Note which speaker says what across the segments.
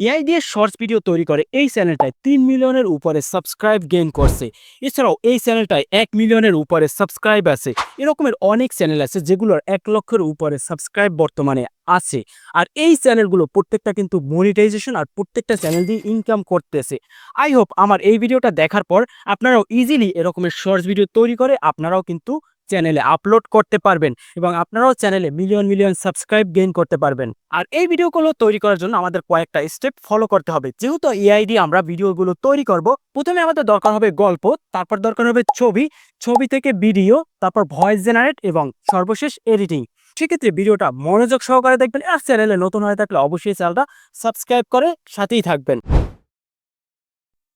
Speaker 1: AI দিয়ে shorts video তৈরি করে। এই চ্যানেলটায় তিন মিলিয়নের উপরে সাবস্ক্রাইব গেইন করছে। এছাড়াও এই চ্যানেলটায় এক মিলিয়নের উপরে সাবস্ক্রাইব আছে। এরকমের অনেক চ্যানেল আছে যেগুলোর এক লক্ষের উপরে সাবস্ক্রাইব বর্তমানে আছে। আর এই চ্যানেলগুলো প্রত্যেকটা কিন্তু মনিটাইজেশন আর প্রত্যেকটা চ্যানেল দিয়ে ইনকাম করতেছে। আই হোপ আমার এই ভিডিওটা দেখার পর আপনারাও ইজিলি এরকমের শর্টস ভিডিও তৈরি করে, আপনারাও কিন্তু চ্যানেলে আপলোড করতে পারবেন এবং আপনারাও চ্যানেলে মিলিয়ন মিলিয়ন সাবস্ক্রাইব গেইন করতে পারবেন। আর এই ভিডিওগুলো তৈরি করার জন্য আমাদের কয়েকটা স্টেপ ফলো করতে হবে। যেহেতু এআই দিয়ে আমরা ভিডিওগুলো তৈরি করব, প্রথমে আমাদের দরকার হবে গল্প, তারপর দরকার হবে ছবি ছবি থেকে ভিডিও তারপর ভয়েস জেনারেট এবং সর্বশেষ এডিটিং সেক্ষেত্রে ভিডিওটা মনোযোগ সহকারে দেখবেন আর চ্যানেলে নতুন হয়ে থাকলে অবশ্যই চ্যানেলটা সাবস্ক্রাইব করে সাথেই থাকবেন।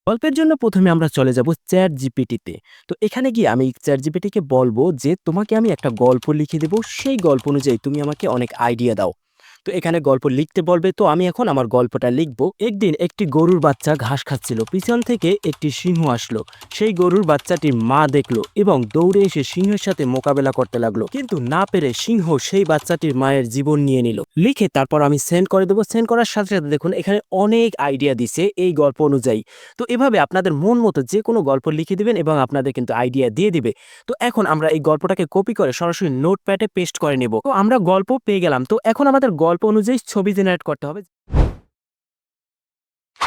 Speaker 1: গল্পের জন্য প্রথমে আমরা চলে যাব চ্যাট জিপিটিতে তো এখানে গিয়ে আমি চ্যাট জিপিটিকে বলব যে, তোমাকে আমি একটা গল্প লিখে দেবো। সেই গল্প অনুযায়ী তুমি আমাকে অনেক আইডিয়া দাও। তো এখানে গল্প লিখতে বলবে, তো আমি এখন আমার গল্পটা লিখব। একদিন একটি গরুর বাচ্চা ঘাস খাচ্ছিল। পিছন থেকে একটি সিংহ আসলো। সেই গরুর বাচ্চাটির মা দেখল এবং দৌড়ে এসে সিংহের সাথে মোকাবেলা করতে লাগল। কিন্তু না পেরে সিংহ সেই বাচ্চাটির মায়ের জীবন নিয়ে নিল। লিখে তারপর আমি সেন্ড করে দেবো। সেন্ড করার সাথে সাথে দেখুন, এখানে অনেক আইডিয়া দিছে এই গল্প অনুযায়ী। তো এভাবে আপনাদের মন মতো যে কোনো গল্প লিখে দিবেন এবং আপনাদের কিন্তু আইডিয়া দিয়ে দিবে। তো এখন আমরা এই গল্পটাকে কপি করে সরাসরি নোটপ্যাডে পেস্ট করে নেব। তো আমরা গল্প পেয়ে গেলাম। তো এখন আমাদের গল্প অনুযায়ী ছবি জেনারেট করতে হবে।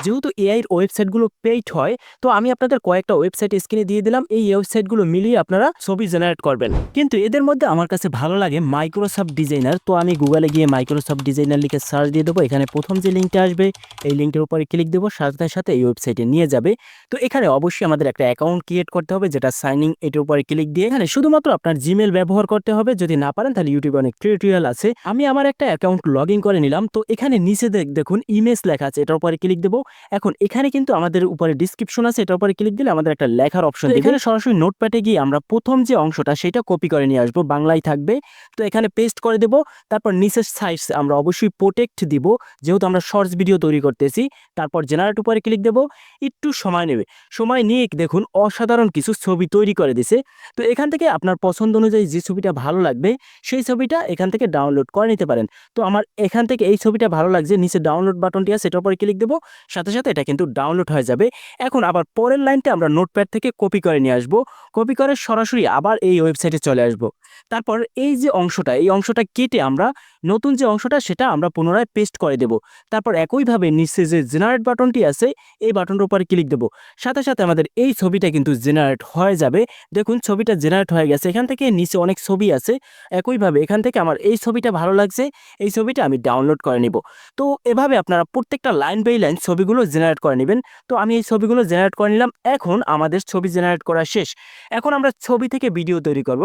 Speaker 1: যেহেতু এআই এর ওয়েবসাইটগুলো পেইড হয়, তো আমি আপনাদের কয়েকটা ওয়েবসাইট স্ক্রিনে দিয়ে দিলাম। এই ওয়েবসাইটগুলো মিলিয়ে আপনারা ছবি জেনারেট করবেন। কিন্তু এদের মধ্যে আমার কাছে ভালো লাগে মাইক্রোসফট ডিজাইনার তো আমি গুগলে গিয়ে মাইক্রোসফট ডিজাইনার লিখে সার্চ দিয়ে দেবো। এখানে প্রথম যে লিঙ্কটা আসবে, এই লিঙ্কের উপরে ক্লিক দেবো। সাথে সাথে এই ওয়েবসাইটে নিয়ে যাবে। তো এখানে অবশ্যই আমাদের একটা অ্যাকাউন্ট ক্রিয়েট করতে হবে, যেটা সাইনিং এটার উপরে ক্লিক দিয়ে এখানে শুধুমাত্র আপনার জিমেল ব্যবহার করতে হবে। যদি না পারেন, তাহলে ইউটিউবে অনেক টিউটোরিয়াল আছে। আমি আমার একটা অ্যাকাউন্ট লগ করে নিলাম। তো এখানে নিচে দেখ- দেখুন ইমেজ লেখা আছে। এটার উপরে ক্লিক দেবো। এখন এখানে কিন্তু আমাদের উপরে ডিসক্রিপশন আছে এটার উপরে ক্লিক দিলে আমাদের একটা লেখার অপশন এখানে সরাসরি নোটপ্যাডে গিয়ে আমরা প্রথম যে অংশটা সেটা কপি করে নিয়ে আসব বাংলায় থাকবে। তো এখানে পেস্ট করে দেব তারপর নিচের সাইজ আমরা অবশ্যই প্রোটেক্ট দিব যেহেতু আমরা শর্টস ভিডিও তৈরি করতেছি তারপর জেনারেট উপরে ক্লিক দেব একটু সময় নেবে। সময় নিয়ে দেখুন অসাধারণ কিছু ছবি তৈরি করে দিছে। তো এখান থেকে আপনার পছন্দ অনুযায়ী যে ছবিটা ভালো লাগবে সেই ছবিটা এখান থেকে ডাউনলোড করে নিতে পারেন। তো আমার এখান থেকে এই ছবিটা ভালো লাগছে নিচে ডাউনলোড বাটনটি আছে সেটার উপরে ক্লিক দেবো সাথে সাথে এটা কিন্তু ডাউনলোড হয়ে যাবে। এখন আবার পরের লাইনটা আমরা নোটপ্যাড থেকে কপি করে নিয়ে আসব। কপি করে সরাসরি আবার এই ওয়েবসাইটে চলে আসব। তারপর এই যে অংশটা, এই অংশটা কেটে আমরা নতুন যে অংশটা সেটা আমরা পুনরায় পেস্ট করে দেব। তারপর একইভাবে নিচে যে জেনারেট বাটনটি আছে, এই বাটনটার উপরে ক্লিক দেব। সাথে সাথে আমাদের এই ছবিটা কিন্তু জেনারেট হয়ে যাবে। দেখুন ছবিটা জেনারেট হয়ে গেছে। এখান থেকে নিচে অনেক ছবি আছে। একইভাবে এখান থেকে আমার এই ছবিটা ভালো লাগছে, এই ছবিটা আমি ডাউনলোড করে নিব। তো এভাবে আপনারা প্রত্যেকটা লাইন বাই লাইন ছবিগুলো জেনারেট করে নেবেন। তো আমি এই ছবিগুলো জেনারেট করে নিলাম। এখন আমাদের ছবি জেনারেট করা শেষ। এখন আমরা ছবি থেকে ভিডিও তৈরি করব।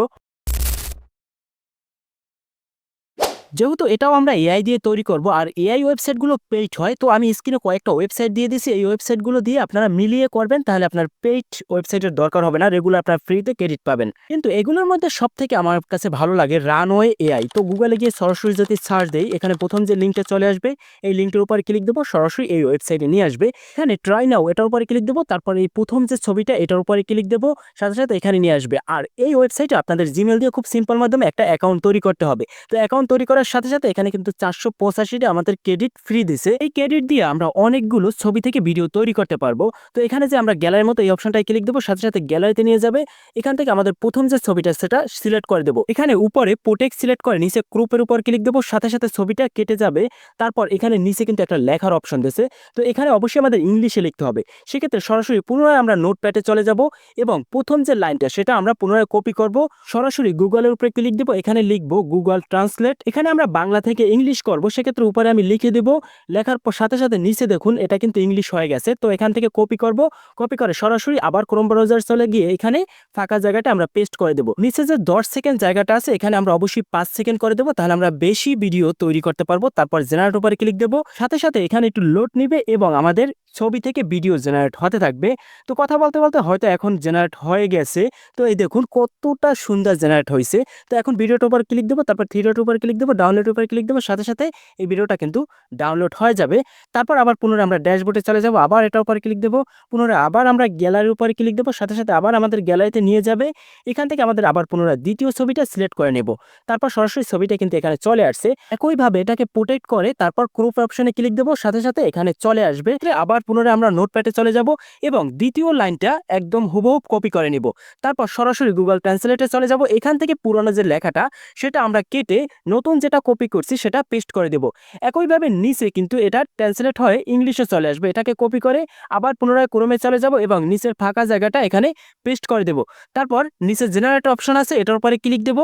Speaker 1: যেহেতু এটাও আমরা এআই দিয়ে তৈরি করব, আর এআই ওয়েবসাইটগুলো পেইড হয়, তো আমি স্ক্রিনে কয়েকটা ওয়েবসাইট দিয়ে দিছি। এই ওয়েবসাইটগুলো দিয়ে আপনারা মিলিয়ে করবেন, তাহলে আপনার পেইড ওয়েবসাইটের দরকার হবে না রেগুলার আপনার ফ্রিতে ক্রেডিট পাবেন। কিন্তু এগুলোর মধ্যে সব থেকে আমার কাছে ভালো লাগে রানওয়ে এআই তো গুগলে গিয়ে সরাসরি যদি সার্চ দেই, এখানে প্রথম যে লিঙ্কটা চলে আসবে, এই লিঙ্কটার উপরে ক্লিক দেবো, সরাসরি এই ওয়েবসাইটে নিয়ে আসবে। এখানে ট্রাই নাও এটার উপরে ক্লিক দেবো, তারপর এই প্রথম যে ছবিটা, এটার উপরে ক্লিক দেবো, সাথে সাথে এখানে নিয়ে আসবে। আর এই ওয়েবসাইটে আপনাদের জিমেল দিয়ে খুব সিম্পল মাধ্যমে একটা অ্যাকাউন্ট তৈরি করতে হবে। তো অ্যাকাউন্ট তৈরি করার সাথে সাথে এখানে কিন্তু চারশো পঁচাশিটা আমাদের ক্রেডিট ফ্রি দিছে। এই ক্রেডিট দিয়ে আমরা অনেকগুলো ছবি থেকে ভিডিও তৈরি করতে পারব। তো এখানে যে আমরা গ্যালারির মতো এই অপশনটায় ক্লিক দেবো, সাথে সাথে গ্যালারিতে নিয়ে যাবে। এখান থেকে আমাদের প্রথম যে ছবিটা, সেটা সিলেক্ট করে দেবো। এখানে উপরে পোটেক সিলেক্ট করে নিচে ক্রুপের উপর ক্লিক দেবো। সাথে সাথে ছবিটা কেটে যাবে। তারপর এখানে নিচে কিন্তু একটা লেখার অপশন দিয়েছে। তো এখানে অবশ্যই আমাদের ইংলিশে লিখতে হবে। সেক্ষেত্রে সরাসরি পুনরায় আমরা নোটপ্যাডে চলে যাব এবং প্রথম যে লাইনটা সেটা আমরা পুনরায় কপি করব। সরাসরি গুগলের উপরে ক্লিক দেবো। এখানে লিখব গুগল ট্রান্সলেট এখানে আমরা বাংলা থেকে ইংলিশ করব, সেক্ষেত্রে উপরে আমি লিখে দেব। লেখার পর সাথে সাথে নিচে দেখুন, এটা কিন্তু ইংলিশ হয়ে গেছে। তো এখান থেকে কপি করব। কপি করে সরাসরি আবার ক্রোম ব্রাউজার চলে গিয়ে এখানে ফাঁকা জায়গাটা আমরা পেস্ট করে দেব। নিচে যে দশ সেকেন্ড জায়গাটা আছে, এখানে আমরা অবশ্যই পাঁচ সেকেন্ড করে দেবো। তাহলে আমরা বেশি ভিডিও তৈরি করতে পারব। তারপর জেনারেট উপরে ক্লিক দেবো। সাথে সাথে এখানে একটু লোড নিবে এবং আমাদের ছবি থেকে ভিডিও জেনারেট হতে থাকবে। তো কথা বলতে বলতে হয়তো এখন জেনারেট হয়ে গেছে। তো এই দেখুন কতটা সুন্দর জেনারেট হয়েছে। তো এখন ভিডিওটার উপর ক্লিক দেবো, তারপর থ্রিডোর উপর ক্লিক দেবো ডাউনলোড উপরে ক্লিক দেবো, সাথে সাথে এই ভিডিওটা কিন্তু ডাউনলোড হয়ে যাবে। তারপর আবার পুনরায় আমরা ড্যাশবোর্ডে চলে যাব, আবার এটার উপরে ক্লিক দেবো, পুনরায় আবার আমরা গ্যালারির উপরে ক্লিক দেবো, সাথে সাথে আবার আমাদের গ্যালারিতে নিয়ে যাবে। এখান থেকে আমাদের আবার পুনরায় দ্বিতীয় ছবিটা সিলেক্ট করে নেব। তারপর সরাসরি ছবিটা কিন্তু এখানে চলে আসছে। একইভাবে এটাকে প্রোটেক্ট করে তারপর ক্রুপ অপশনে ক্লিক দেবো, সাথে সাথে এখানে চলে আসবে। আবার পুনরায় আমরা নোটপ্যাডে চলে যাব এবং দ্বিতীয় লাইনটা একদম হুবহু কপি করে নিব। তারপর সরাসরি গুগল ট্রান্সলেটে চলে যাব। এখান থেকে পুরনো যে লেখাটা, সেটা আমরা কেটে নতুন যেটা কপি করছি সেটা পেস্ট করে দেব। একইভাবে নিচে কিন্তু এটা ট্রান্সলেট হয়ে ইংলিশে চলে আসবে। এটাকে কপি করে আবার পুনরায় ক্রমে চলে যাব এবং নিচের ফাঁকা জায়গাটা এখানে পেস্ট করে দেব। তারপর নিচে জেনারেট অপশন আছে, এটার উপরে ক্লিক দেব।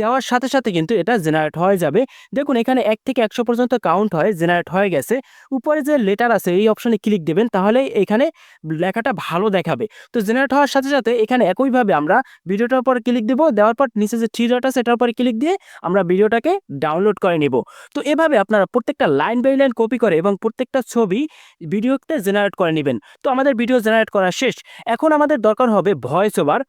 Speaker 1: দেওয়ার সাথে সাথে কিন্তু এটা জেনারেট হয়ে যাবে। দেখুন, এখানে এক থেকে একশো পর্যন্ত কাউন্ট হয় জেনারেট হয়ে গেছে। উপরে যে লেটার আছে, এই অপশনে ক্লিক দেবেন, তাহলে এখানে লেখাটা ভালো দেখাবে। তো জেনারেট হওয়ার সাথে সাথে এখানে একইভাবে আমরা ভিডিওটার উপর ক্লিক দেবো, দেওয়ার পর নিচে যে থ্রি ডট আছে, এটার উপরে ক্লিক দিয়ে আমরা ভিডিওটাকে ডাউনলোড করে নিব। তো এভাবে আপনারা প্রত্যেকটা লাইন বাই লাইন কপি করে এবং প্রত্যেকটা ছবি ভিডিওতে জেনারেট করে নেবেন। তো আমাদের ভিডিও জেনারেট করা শেষ। এখন আমাদের দরকার হবে ভয়েস ওভার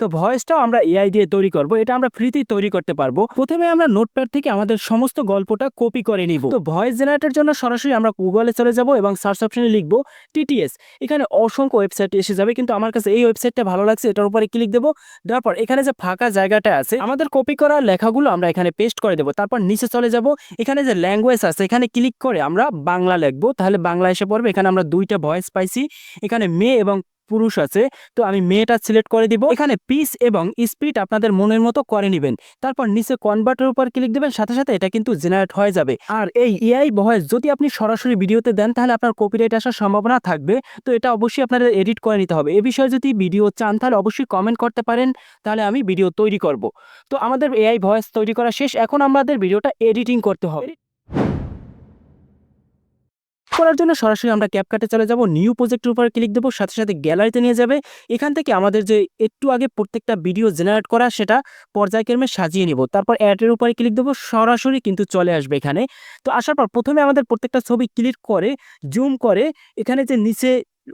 Speaker 1: তো ভয়েসটাও আমরা এআই দিয়ে তৈরি করব, এটা আমরা ফ্রিতেই তৈরি করতে পারব। প্রথমে আমরা নোটপ্যাড থেকে আমাদের সমস্ত গল্পটা কপি করে নিব। তো ভয়েস জেনারেটের জন্য সরাসরি আমরা গুগলে চলে যাব এবং সার্চ অপশনে লিখব টিটিএস এখানে অসংখ্য ওয়েবসাইট এসে যাবে, কিন্তু আমার কাছে এই ওয়েবসাইটটা ভালো লাগছে, এটার উপরে ক্লিক দেবো। দেওয়ার পর এখানে যে ফাঁকা জায়গাটা আছে, আমাদের কপি করা লেখাগুলো আমরা এখানে পেস্ট করে দেবো। তারপর নিচে চলে যাব, এখানে যে ল্যাঙ্গুয়েজ আছে, এখানে ক্লিক করে আমরা বাংলা লিখব। তাহলে বাংলা এসে পড়বে, এখানে আমরা দুইটা ভয়েস পাইছি। এখানে মেয়ে এবং পুরুষ আছে, তো আমি মেয়েটা সিলেক্ট করে দিব। এখানে পিস এবং স্পিড আপনাদের মনের মতো করে নেবেন। তারপর নিচে কনভার্টের উপর ক্লিক দেবেন, সাথে সাথে এটা কিন্তু জেনারেট হয়ে যাবে। আর এই এআই ভয়েস যদি আপনি সরাসরি ভিডিওতে দেন, তাহলে আপনার কপিরাইট আসার সম্ভাবনা থাকবে। তো এটা অবশ্যই আপনাদের এডিট করে নিতে হবে। এ বিষয়ে যদি ভিডিও চান, তাহলে অবশ্যই কমেন্ট করতে পারেন। তাহলে আমি ভিডিও তৈরি করব। তো আমাদের এআই ভয়েস তৈরি করা শেষ। এখন আমাদের ভিডিওটা এডিটিং করতে হবে। করার জন্য সরাসরি আমরা ক্যাপকাটে চলে যাব নিউ প্রজেক্টের উপরে ক্লিক দেবো, সাথে সাথে গ্যালারিতে নিয়ে যাবে। এখান থেকে আমাদের যে একটু আগে প্রত্যেকটা ভিডিও জেনারেট করা, সেটা পর্যায়ক্রমে সাজিয়ে নিব। তারপর অ্যাডের উপরে ক্লিক দেবো, সরাসরি কিন্তু চলে আসবে এখানে। তো আসার পর প্রথমে আমাদের প্রত্যেকটা ছবি ক্লিক করে জুম করে, এখানে যে নিচে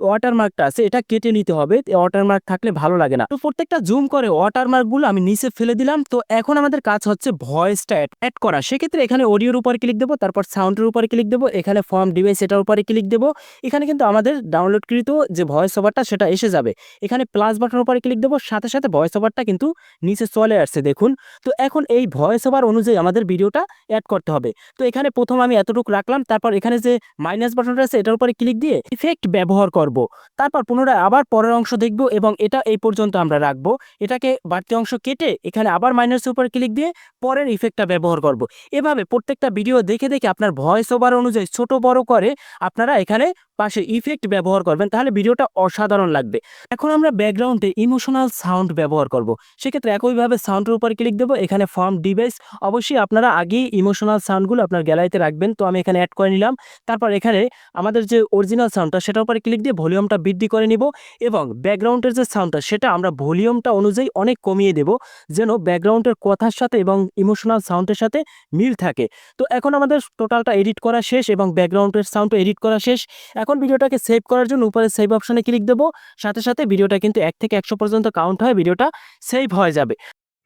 Speaker 1: ওয়াটারমার্কটা আছে, এটা কেটে নিতে হবে। ওয়াটারমার্ক থাকলে ভালো লাগে না। তো প্রত্যেকটা জুম করে ওয়াটারমার্কগুলো আমি নিচে ফেলে দিলাম। তো এখন আমাদের কাজ হচ্ছে ভয়েসটা অ্যাড করা। সেক্ষেত্রে এখানে অডিওর উপরে ক্লিক দেবো, তারপর সাউন্ডের উপরে ক্লিক দেবো, এখানে ফর্ম ডিভাইস এটার উপরে ক্লিক দেবো। এখানে কিন্তু আমাদের ডাউনলোডকৃত যে ভয়েস ওভারটা সেটা এসে যাবে। এখানে প্লাস বাটনের উপরে ক্লিক দেবো, সাথে সাথে ভয়েস ওভারটা কিন্তু নিচে চলে আসছে, দেখুন। তো এখন এই ভয়েস ওভার অনুযায়ী আমাদের ভিডিওটা অ্যাড করতে হবে। তো এখানে প্রথম আমি এতটুকু রাখলাম, তারপর এখানে যে মাইনাস বাটনটা আছে, এটার উপরে ক্লিক দিয়ে ইফেক্ট ব্যবহার করব। তারপর পুনরায় আবার পরের অংশ দেখব এবং এটা এই পর্যন্ত আমরা রাখব। এটাকে বাড়তি অংশ কেটে এখানে আবার মাইনাস উপর ক্লিক দিয়ে পরের ইফেক্টটা ব্যবহার করব। এভাবে প্রত্যেকটা ভিডিও দেখে দেখে আপনার ভয়েস ওভার অনুযায়ী ছোট বড় করে আপনারা এখানে পাশে ইফেক্ট ব্যবহার করবেন, তাহলে ভিডিওটা অসাধারণ লাগবে। এখন আমরা ব্যাকগ্রাউন্ডে ইমোশনাল সাউন্ড ব্যবহার করব। সেক্ষেত্রে একইভাবে সাউন্ডের উপর ক্লিক দেবো, এখানে ফর্ম ডিভাইস অবশ্যই আপনারা আগেই ইমোশনাল সাউন্ডগুলো আপনার গ্যালারিতে রাখবেন। তো আমি এখানে অ্যাড করে নিলাম। তারপর এখানে আমাদের যে অরিজিনাল সাউন্ডটা সেটার উপরে ক্লিক দিয়ে ভলিউমটা বৃদ্ধি করে নিব এবং ব্যাকগ্রাউন্ডের যে সাউন্ডটা সেটা আমরা ভলিউমটা অনুযায়ী অনেক কমিয়ে দেব, যেন ব্যাকগ্রাউন্ডের কথার সাথে এবং ইমোশনাল সাউন্ডের সাথে মিল থাকে। তো এখন আমাদের টোটালটা এডিট করা শেষ এবং ব্যাকগ্রাউন্ডের সাউন্ডটা এডিট করা শেষ। এখন ভিডিওটাকে সেভ করার জন্য উপরে সেভ অপশনে ক্লিক দেবো। সাথে সাথে ভিডিওটা কিন্তু এক থেকে একশো পর্যন্ত কাউন্ট হয় ভিডিওটা সেভ হয়ে যাবে।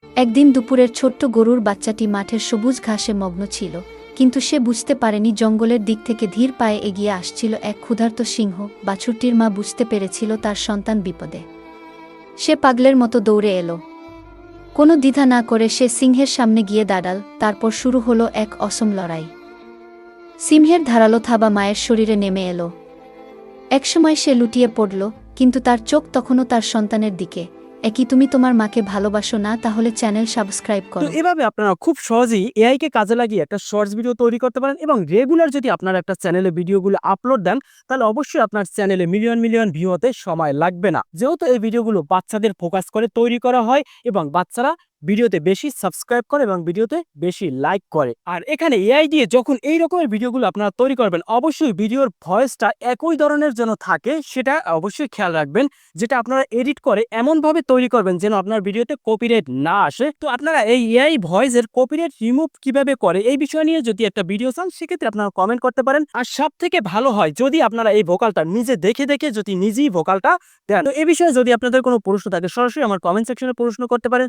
Speaker 2: একদিন দুপুরের ছোট্ট গরুর বাচ্চাটি মাঠের সবুজ ঘাসে মগ্ন ছিল, কিন্তু সে বুঝতে পারেনি জঙ্গলের দিক থেকে ধীর পায়ে এগিয়ে আসছিল এক ক্ষুধার্ত সিংহ। বাছুরটির মা বুঝতে পেরেছিল তার সন্তান বিপদে। সে পাগলের মতো দৌড়ে এলো। কোনো দ্বিধা না করে সে সিংহের সামনে গিয়ে দাঁড়াল, তারপর শুরু হলো এক অসম লড়াই। সিংহের ধারালো থাবা মায়ের শরীরে নেমে এলো। একসময় সে লুটিয়ে পড়ল কিন্তু তার চোখ তখনও তার সন্তানের দিকে। একই তুমি তোমার মাকে ভালোবাসো না তাহলে চ্যানেল সাবস্ক্রাইব করো।
Speaker 1: এভাবে আপনারা খুব সহজেই এআই কে কাজে লাগিয়ে একটা শর্টস ভিডিও তৈরি করতে পারেন এবং রেগুলার যদি আপনার একটা চ্যানেলে ভিডিওগুলো আপলোড দেন তাহলে অবশ্যই আপনার চ্যানেলে মিলিয়ন মিলিয়ন ভিউ হতে সময় লাগবে না। যেহেতু এই ভিডিওগুলো বাচ্চাদের ফোকাস করে তৈরি করা হয় এবং বাচ্চারা ভিডিওতে বেশি সাবস্ক্রাইব করে এবং ভিডিওতে বেশি লাইক করে। আর এখানে এআই দিয়ে যখন এই রকমের ভিডিওগুলো আপনারা তৈরি করবেন, অবশ্যই ভিডিওর ভয়েসটা একই ধরনের যেন থাকে, সেটা অবশ্যই খেয়াল রাখবেন, যেটা আপনারা এডিট করে এমনভাবে তৈরি করবেন যেন আপনার ভিডিওতে কপিরাইট না আসে। তো আপনারা এই এআই ভয়েসের কপিরাইট রিমুভ কীভাবে করে, এই বিষয় নিয়ে যদি একটা ভিডিও চান, সেক্ষেত্রে আপনারা কমেন্ট করতে পারেন। আর সব থেকে ভালো হয়, যদি আপনারা এই ভোকালটা নিজে দেখে দেখে যদি নিজেই ভোকালটা দেন, তো এই বিষয়ে যদি আপনাদের কোনো প্রশ্ন থাকে, সরাসরি আমার কমেন্ট সেকশনে প্রশ্ন করতে পারেন।